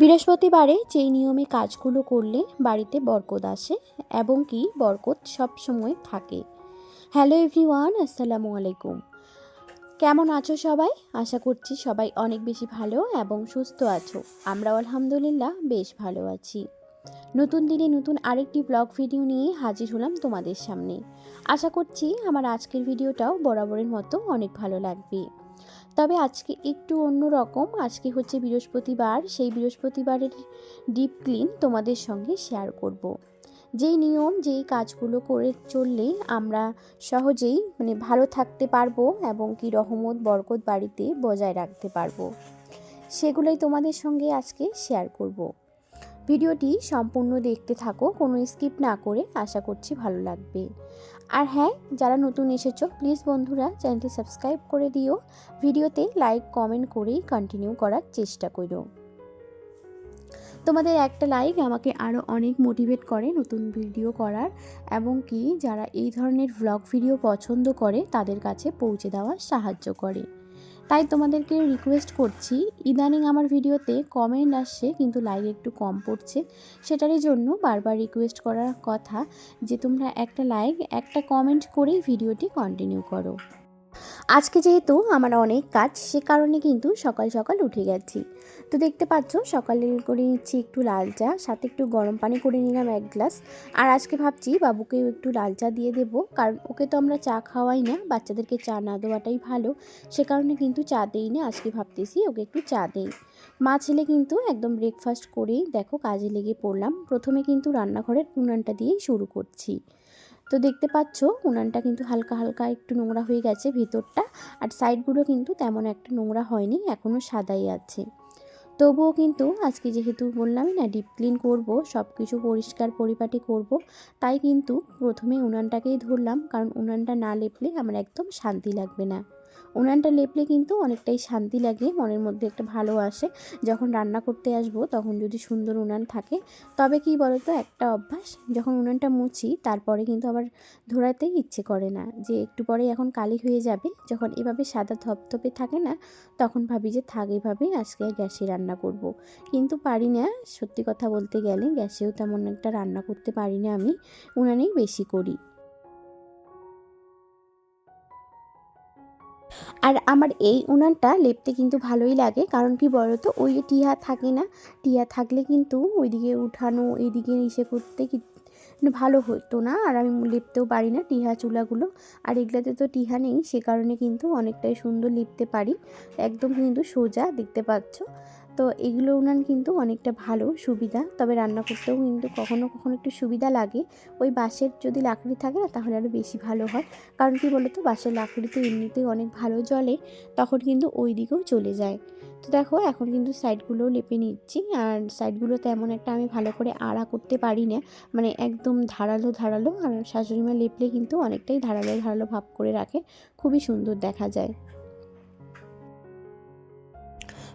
বৃহস্পতিবারে যেই নিয়মে কাজগুলো করলে বাড়িতে বরকত আসে এবং কি বরকত সব সময় থাকে। হ্যালো এভরিওয়ান আসসালামু আলাইকুম। কেমন আছো সবাই? আশা করছি সবাই অনেক বেশি ভালো এবং সুস্থ আছো। আমরাও আলহামদুলিল্লাহ বেশ ভালো আছি। নতুন দিনে নতুন আরেকটি ব্লগ ভিডিও নিয়ে হাজির হলাম তোমাদের সামনে। আশা করছি আমার আজকের ভিডিওটাও বরাবরের মতো অনেক ভালো লাগবে। তবে আজকে একটু অন্য রকম আজকে হচ্ছে বৃহস্পতিবার সেই বৃহস্পতিবারের ডিপ ক্লিন তোমাদের সঙ্গে শেয়ার করব। যেই নিয়ম, যেই কাজগুলো করে চললে আমরা সহজেই মানে ভালো থাকতে পারব এবং কি রহমত, বরকত বাড়িতে বজায় রাখতে পারব সেগুলোই তোমাদের সঙ্গে আজকে শেয়ার করব। ভিডিওটি সম্পূর্ণ দেখতে থাকো, কোনো স্কিপ না করে আশা করছি ভালো লাগবে। আর হ্যাঁ যারা নতুন এসেছ, প্লিজ বন্ধুরা চ্যানেলটি সাবস্ক্রাইব করে দিও, ভিডিওতে লাইক, কমেন্ট করেই কন্টিনিউ করার চেষ্টা করো। তোমাদের একটা লাইক আমাকে আরও অনেক মোটিভেট করে নতুন ভিডিও করার এবং কি যারা এই ধরনের ভ্লগ ভিডিও পছন্দ করে তাদের কাছে পৌঁছে দেওয়ার সাহায্য করে। তাই তোমাদেরকে রিকোয়েস্ট করছি, ইদানিং আমার ভিডিওতে কমেন্ট আসছে, কিন্তু লাইক একটু কম পড়ছে। সেটারই জন্য বারবার রিকোয়েস্ট করার কথা যে তোমরা একটা লাইক একটা কমেন্ট করেই ভিডিওটি কন্টিনিউ করো। আজকে যেহেতু আমার অনেক কাজ, সে কারণে কিন্তু সকাল সকাল উঠে গেছি। তো দেখতে পাচ্ছ, সকালে করে নিচ্ছি একটু লাল চা, সাথে একটু গরম পানি করে নিলাম এক গ্লাস। আর আজকে ভাবছি বাবুকেও একটু লাল চা দিয়ে দেব, কারণ ওকে তো আমরা চা খাওয়াই না, বাচ্চাদেরকে চা না দেওয়াটাই ভালো। সে কারণে কিন্তু চা দেই না, আজকে ভাবতেছি ওকে একটু চা দেই। মা ছেলে কিন্তু একদম ব্রেকফাস্ট করেই, দেখো কাজে লেগে পড়লাম। প্রথমে কিন্তু রান্নাঘরের উনানটা দিয়েই শুরু করছি। তো দেখতে পাচ্ছ, উনানটা কিন্তু হালকা হালকা একটু নোংরা হয়ে গেছে ভিতরটা, আর সাইডগুলো কিন্তু তেমন একটা নোংরা হয়নি, এখনও সাদাই আছে। তবুও কিন্তু আজকে যেহেতু বললামই না ডিপ ক্লিন করব সব কিছু পরিষ্কার পরিপাটি করব, তাই কিন্তু প্রথমে উনানটাকেই ধরলাম, কারণ উনানটা না লেপলে আমার একদম শান্তি লাগবে না। উনানটা লেপলে কিন্তু অনেকটাই শান্তি লাগে, মনের মধ্যে একটা ভালো আসে। যখন রান্না করতে আসব, তখন যদি সুন্দর উনান থাকে, তবে কি বলতো, একটা অভ্যাস, যখন উনানটা মুছি, তারপরে কিন্তু আবার ধরাতেই ইচ্ছে করে না। যে একটু পরে এখন কালি হয়ে যাবে, যখন এভাবে সাদা ধপধপে থাকে না, তখন ভাবি যে থাক এভাবেই আজকে গ্যাসে রান্না করব। কিন্তু পারি না, সত্যি কথা বলতে গেলে, গ্যাসেও তেমন একটা রান্না করতে পারি না আমি, উনানেই বেশি করি। আর আমার এই উনানটা লেপতে কিন্তু ভালোই লাগে, কারণ কি বলো তো ওই যে টিহা থাকে না, টিয়া থাকলে কিন্তু ওইদিকে উঠানো, এইদিকে ইসে করতে কি ভালো হতো না, আর আমি লিপতেও পারি না টিহা চুলাগুলো। আর এগুলাতে তো টিহা নেই, সে কারণে কিন্তু অনেকটাই সুন্দর লিপতে পারি। একদম কিন্তু সোজা, দেখতে পাচ্ছ? তো এগুলো উনান কিন্তু অনেকটা ভালো, সুবিধা। তবে রান্না করতেও কিন্তু কখনো কখনো একটু সুবিধা লাগে। ওই বাঁশের যদি লাকড়ি থাকে না, তাহলে আরও বেশি ভালো হয়। কারণ কি বলো তো বাঁশের লাকড়ি তো এমনিতেই অনেক ভালো জলে, তখন কিন্তু ওই দিকেও চলে যায়। তো দেখো, এখন কিন্তু সাইডগুলোও লেপে নিচ্ছি। আর সাইডগুলো তেমন একটা আমি ভালো করে আড়া করতে পারি না। মানে একদম ধারালো ধারালো। আর শাশুড়িমা লেপলে কিন্তু অনেকটাই ধারালো ধারালো ভাব করে রাখে। খুবই সুন্দর দেখা যায়।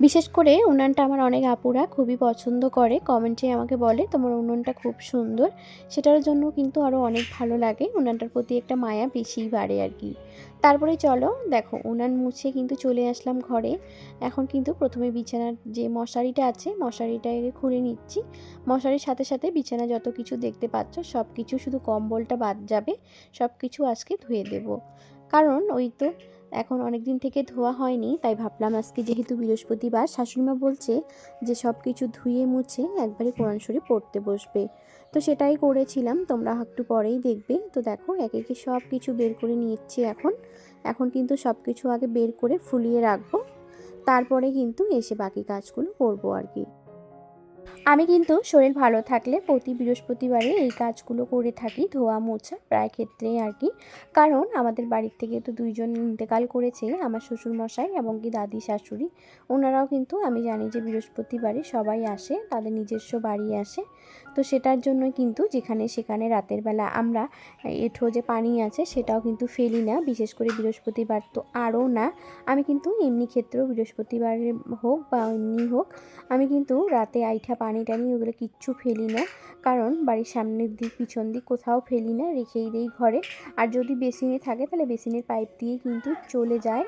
বিশেষ করে উনানটা আমার অনেক আপুরা খুবই পছন্দ করে। কমেন্টে আমাকে বলে, তোমার উনুনটা খুব সুন্দর। সেটার জন্য কিন্তু আরও অনেক ভালো লাগে। উনানটার প্রতি একটা মায়া বেশিই বাড়ে আর কি। তারপরে চলো, দেখো, উনান মুছে কিন্তু চলে আসলাম ঘরে। এখন কিন্তু প্রথমে বিছানার যে মশারিটা আছে, মশারিটাকে খুলে নিচ্ছি। মশারির সাথে সাথে বিছানা যত কিছু দেখতে পাচ্ছ সব কিছু শুধু কম্বলটা বাদ যাবে। সব কিছু আজকে ধুয়ে দেব। কারণ ওই তো এখন অনেক দিন থেকে ধোয়া হয়নি, তাই ভাবলাম আজকে যেহেতু বৃহস্পতিবার, শাশুড়িমা বলছে যে সব কিছু ধুয়ে মুছে একবারে কোরআন শরীফ পড়তে বসবে। তো সেটাই করেছিলাম, তোমরা একটু পরেই দেখবে। তো দেখো একে একে সব কিছু বের করে নিচ্ছি এখন। এখন কিন্তু সব কিছু আগে বের করে ফুলিয়ে রাখব। তারপরে কিন্তু এসে বাকি কাজগুলো করব আর কি। আমি কিন্তু শরীর ভালো থাকলে প্রতি বৃহস্পতিবারে এই কাজগুলো করে থাকি, ধোয়া, মোছা, প্রায় ক্ষেত্রে আর কি। কারণ আমাদের বাড়ির থেকে তো দুইজন ইন্তেকাল করেছে, আমার শ্বশুর মশাই এবং কি দাদি, শাশুড়ি। ওনারাও কিন্তু আমি জানি যে বৃহস্পতিবারে সবাই আসে, তাদের নিজস্ব বাড়ি আসে। তো সেটার জন্য কিন্তু যেখানে সেখানে রাতের বেলা আমরা এঠো যে পানি আছে সেটাও কিন্তু ফেলি না, বিশেষ করে বৃহস্পতিবার তো আরও না। আমি কিন্তু এমনি ক্ষেত্রেও বৃহস্পতিবার হোক বা এমনি হোক, আমি কিন্তু রাতে আইঠা পানি টানি ওগুলো কিচ্ছু ফেলি না। কারণ বাড়ির সামনের দিক, পিছন দিক কোথাও ফেলি না, রেখেই দিই ঘরে। আর যদি বেসিনে থাকে তাহলে বেসিনের পাইপ দিয়ে কিন্তু চলে যায়।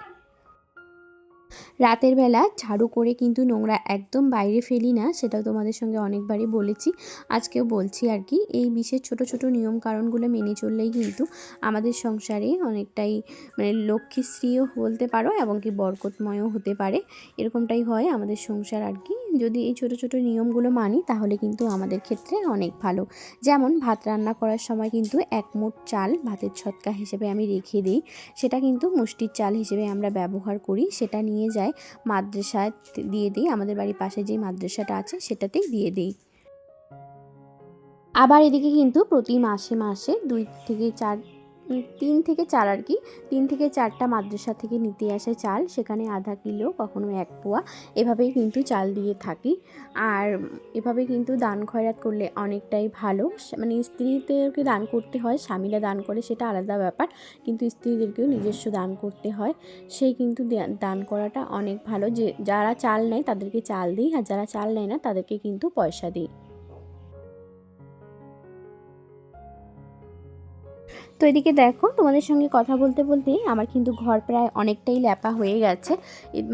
রাতের বেলা ঝাড়ু করে কিন্তু নোংরা একদম বাইরে ফেলি না, সেটাও তোমাদের সঙ্গে অনেকবারই বলেছি। আজকেও বলছি আর কি, এই বিশেষ ছোট ছোট নিয়ম কারণগুলো মেনে চললেই কিন্তু আমাদের সংসারে অনেকটাই মানে লক্ষ্মীশ্রীও বলতে পারো এবং কি বরকতময়ও হতে পারে, এরকমটাই হয় আমাদের সংসার আর কি। যদি এই ছোট ছোট নিয়মগুলো মানি তাহলে কিন্তু আমাদের ক্ষেত্রে অনেক ভালো। যেমন ভাত রান্না করার সময় কিন্তু এক মুঠ চাল ভাতের ছটকা হিসেবে আমি রেখে দিই, সেটা কিন্তু মুষ্টির চাল হিসেবে আমরা ব্যবহার করি, সেটা নিয়ে যায় মাদ্রাসায় দিয়ে দিই। আমাদের বাড়ির পাশে যে মাদ্রাসাটা আছে, সেটাতেই দিয়ে দিই। আবার এদিকে কিন্তু প্রতি মাসে মাসে দুই থেকে চার তিন থেকে চার আর কি। তিন থেকে চারটা মাদ্রাসা থেকে নিতে আসে চাল, সেখানে আধা কিলো, কখনো এক পোয়া। এভাবেই কিন্তু চাল দিয়ে থাকি। আর এভাবে কিন্তু দান খয়রাত করলে অনেকটাই ভালো। মানে স্ত্রীদেরকে দান করতে হয়, স্বামীরা দান করে সেটা আলাদা ব্যাপার। কিন্তু স্ত্রীদেরকেও নিজস্ব দান করতে হয়। সেই কিন্তু দান করাটা অনেক ভালো। যে, যারা চাল নেয় তাদেরকে চাল দিই, আর যারা চাল নেয় না তাদেরকে কিন্তু পয়সা দিই। তো এদিকে দেখো, তোমাদের সঙ্গে কথা বলতে বলতে আমার কিন্তু ঘর প্রায় অনেকটাই ল্যাপা হয়ে গেছে।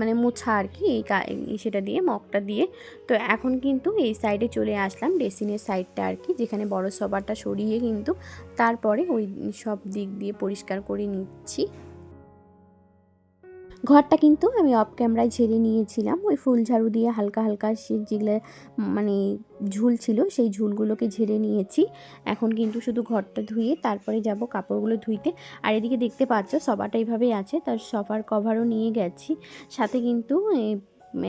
মানে মোছা আর কি, এই এই সেটা দিয়ে, মগটা দিয়ে। তো এখন কিন্তু এই সাইডে চলে আসলাম, ড্রেসিংয়ের সাইডটা আর কি, যেখানে বড় সবারটা সরিয়ে কিন্তু তারপরে ওই সব দিক দিয়ে পরিষ্কার করে নিচ্ছি। ঘরটা কিন্তু আমি অফ ক্যামেরায় ঝেড়ে নিয়েছিলাম। ওই ফুল ঝাড়ু দিয়ে হালকা হালকা সে যেগুলো মানে ঝুল ছিল সেই ঝুলগুলোকে ঝেড়ে নিয়েছি। এখন কিন্তু শুধু ঘরটা ধুয়ে তারপরে যাব কাপড়গুলো ধুইতে। আর এদিকে দেখতে পাচ্ছ সবাটা এইভাবেই আছে, তার সফার কভারও নিয়ে গেছি। সাথে কিন্তু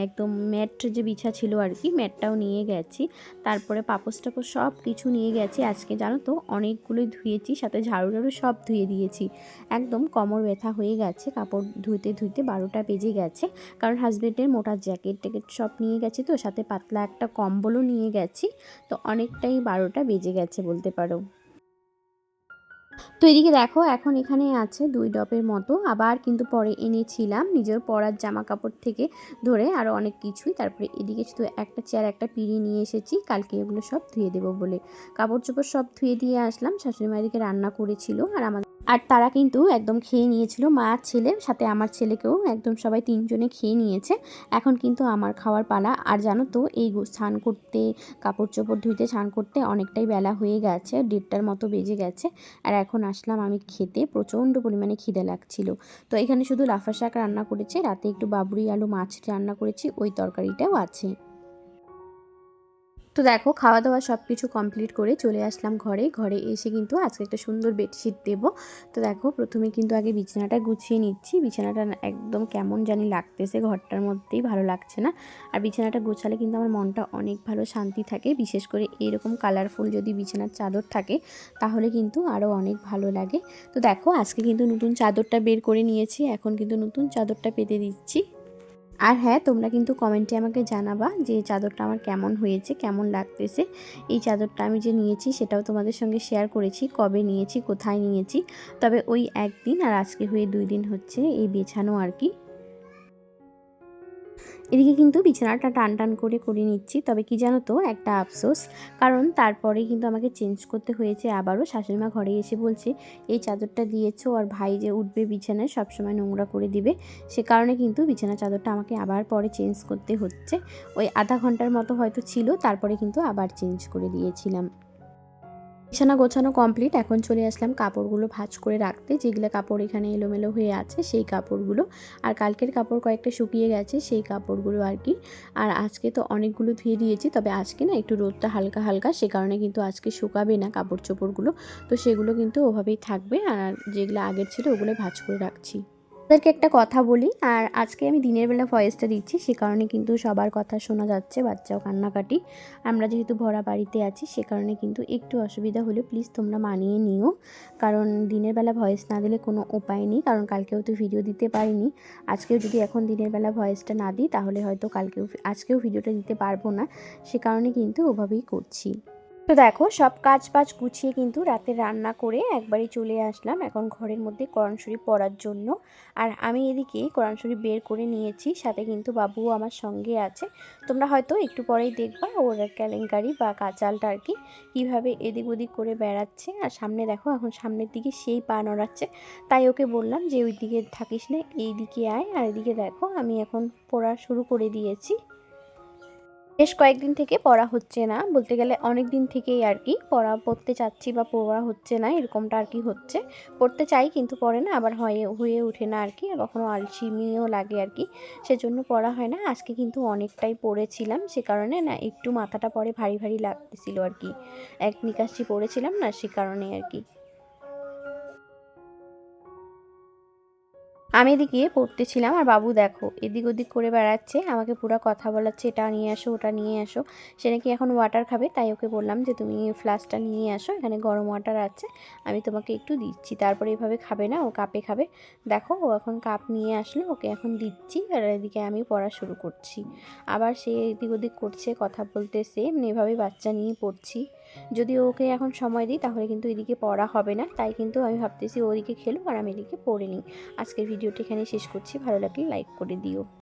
একদম ম্যাট যে বিছা ছিল আর কি, ম্যাটটাও নিয়ে গেছি। তারপরে পাপোস টাপোস সব কিছু নিয়ে গেছি। আজকে জানো তো অনেকগুলোই ধুয়েছি, সাথে ঝাড়ু ঝাড়ু সব ধুয়ে দিয়েছি। একদম কোমর ব্যথা হয়ে গেছে, কাপড় ধুইতে ধুইতে বারোটা বেজে গেছে। কারণ হাজব্যান্ডের মোটা জ্যাকেট ট্যাকেট সব নিয়ে গেছি তো, সাথে পাতলা একটা কম্বলও নিয়ে গেছি। তো অনেকটাই বারোটা বেজে গেছে বলতে পারো। তো এদিকে দেখো, এখন এখানে আছে দুই ডপের মতো। আবার কিন্তু পরে এনেছিলাম নিজের পরার জামা কাপড় থেকে ধরে আরও অনেক কিছুই। তারপরে এদিকে শুধু একটা চেয়ার একটা পিড়ি নিয়ে এসেছি। কালকে এগুলো সব ধুয়ে দেবো বলে। কাপড় চোপড় সব ধুয়ে দিয়ে আসলাম। শাশুড়ি মায়ের দিকে রান্না করেছিল আর আমাদের আর তারা কিন্তু একদম খেয়ে নিয়েছিল। মা, ছেলে, সাথে আমার ছেলেকেও একদম সবাই তিনজনে খেয়ে নিয়েছে। এখন কিন্তু আমার খাওয়ার পালা। আর জানো তো, এই স্নান করতে কাপড় চোপড় ধুইতে, স্নান করতে অনেকটাই বেলা হয়ে গেছে, দেড়টার মতো বেজে গেছে। আর এখন আসলাম আমি খেতে, প্রচণ্ড পরিমাণে খিদে লাগছিল। তো এখানে শুধু লাফা শাক রান্না করেছে, রাতে একটু বাবুরি আলু মাছ রান্না করেছি, ওই তরকারিটাও আছে। তো দেখো খাওয়া দাওয়া সব কিছু কমপ্লিট করে চলে আসলাম ঘরে। ঘরে এসে কিন্তু আজকে একটা সুন্দর বেডশিট দেবো। তো দেখো, প্রথমে কিন্তু আগে বিছানাটা গুছিয়ে নিচ্ছি। বিছানাটা একদম কেমন জানি লাগতেছে, ঘরটার মধ্যেই ভালো লাগছে না। আর বিছানাটা গোছালে কিন্তু আমার মনটা অনেক ভালো শান্তি থাকে। বিশেষ করে এরকম কালারফুল যদি বিছানার চাদর থাকে, তাহলে কিন্তু আরও অনেক ভালো লাগে। তো দেখো, আজকে কিন্তু নতুন চাদরটা বের করে নিয়েছি। এখন কিন্তু নতুন চাদরটা পেতে দিচ্ছি। আর হ্যাঁ তোমরা কিন্তু কমেন্টে আমাকে জানাবা যে চাদরটা আমার কেমন হয়েছে, কেমন লাগতেছে। এই চাদরটা আমি যে নিয়েছি সেটাও তোমাদের সঙ্গে শেয়ার করেছি, কবে নিয়েছি, কোথায় নিয়েছি। তবে ওই একদিন আর আজকে হয়ে দুই দিন হচ্ছে এই বেছানো আর কি। এদিকে কিন্তু বিছানাটা টান টান করে করে নিচ্ছি, তবে কি জানো তো, একটা আফসোস। কারণ তারপরে কিন্তু আমাকে চেঞ্জ করতে হয়েছে আবারও। শাশুড়িমা ঘরে এসে বলছে, এই চাদরটা দিয়েছ আর ভাই যে উঠবে বিছানায় সবসময় নোংরা করে দিবে। সে কারণে কিন্তু বিছানা চাদরটা আমাকে আবার পরে চেঞ্জ করতে হচ্ছে। ওই আধা ঘণ্টার মতো হয়তো ছিল, তারপরে কিন্তু আবার চেঞ্জ করে দিয়েছিলাম। বিছানা গোছানো কমপ্লিট এখন চলে আসলাম কাপড়গুলো ভাঁজ করে রাখতে। যেগুলো কাপড় এখানে এলোমেলো হয়ে আছে, সেই কাপড়গুলো। আর কালকের কাপড় কয়েকটা শুকিয়ে গেছে, সেই কাপড়গুলো আর কি। আর আজকে তো অনেকগুলো ধুয়ে দিয়েছি, তবে আজকে না একটু রোদটা হালকা হালকা, সে কারণে কিন্তু আজকে শুকাবে না কাপড় চোপড়গুলো তো সেগুলো কিন্তু ওভাবেই থাকবে, আর যেগুলো আগের ছিল ওগুলো ভাঁজ করে রাখছি। তাদেরকে একটা কথা বলি, আর আজকে আমি দিনের বেলা ভয়েসটা দিচ্ছি, সে কারণে কিন্তু সবার কথা শোনা যাচ্ছে, বাচ্চাও কান্নাকাটি। আমরা যেহেতু ভরা বাড়িতে আছি, সে কারণে কিন্তু একটু অসুবিধা হলে প্লিজ তোমরা মানিয়ে নিও। কারণ দিনের বেলা ভয়েস না দিলে কোনো উপায় নেই, কারণ কালকেও তো ভিডিও দিতে পারিনি। আজকেও যদি এখন দিনের বেলা ভয়েসটা না দিই, তাহলে হয়তো কালকেও, আজকেও ভিডিওটা দিতে পারব না, সে কারণে কিন্তু ওভাবেই করছি। তো দেখো, সব কাজ বাজ গুছিয়ে কিন্তু রাতে রান্না করে একবারই চলে আসলাম এখন ঘরের মধ্যে কোরআনশরীফ পড়ার জন্য। আর আমি এদিকে কোরআনশরীফ বের করে নিয়েছি, সাথে কিন্তু বাবুও আমার সঙ্গে আছে। তোমরা হয়তো একটু পরেই দেখবা ওর কেলেঙ্কারি বা কাচালটা আর কি, কীভাবে এদিক ওদিক করে বেড়াচ্ছে। আর সামনে দেখো, এখন সামনের দিকে সেই পা নড়াচ্ছে। তাই ওকে বললাম যে ওই দিকে থাকিস না এই দিকে আয়। আর এদিকে দেখো, আমি এখন পড়া শুরু করে দিয়েছি। বেশ কয়েকদিন থেকে পড়া হচ্ছে না। বলতে গেলে অনেক দিন থেকেই আর কি পড়া, পড়তে চাচ্ছি বা পড়া হচ্ছে না, এরকমটা আর কি হচ্ছে। পড়তে চাই কিন্তু পড়ে না, আবার হয়ে হয়ে ওঠে না আর কি কখনো আলসিমিও লাগে আর কি সেজন্য পড়া হয় না। আজকে কিন্তু অনেকটাই পড়েছিলাম, সে কারণে না একটু মাথাটা পরে ভারী ভারী লাগতেছিল আর কি এক নিকাশি পড়েছিলাম না, সে কারণে আর কি আমি এদিকে পড়তেছিলাম, আর বাবু দেখো, এদিক ওদিক করে বেড়াচ্ছে, আমাকে পুরো কথা বলাচ্ছে, এটা নিয়ে আসো, ওটা নিয়ে আসো। সে নাকি এখন ওয়াটার খাবে, তাই ওকে বললাম যে, তুমি ফ্লাস্কটা নিয়ে আসো, এখানে গরম ওয়াটার আছে, আমি তোমাকে একটু দিচ্ছি। তারপরে এভাবে খাবে না, ও কাপে খাবে। দেখো, ও এখন কাপ নিয়ে আসলো, ওকে এখন দিচ্ছি, আর এদিকে আমি পড়া শুরু করছি। আবার সে এদিক ওদিক করছে, কথা বলতেছে, এমনি এভাবেই বাচ্চা নিয়ে পড়ছি। যদি ওকে এখন সময় দিই, তাহলে কিন্তু এদিকে পড়া হবে না। তাই কিন্তু আমি ভাবতেছি ওদিকে খেলো আর আমি এদিকে পড়ে নিই। আজকের ভিডিওটি এখানে শেষ করছি। ভালো লাগলে লাইক করে দিও।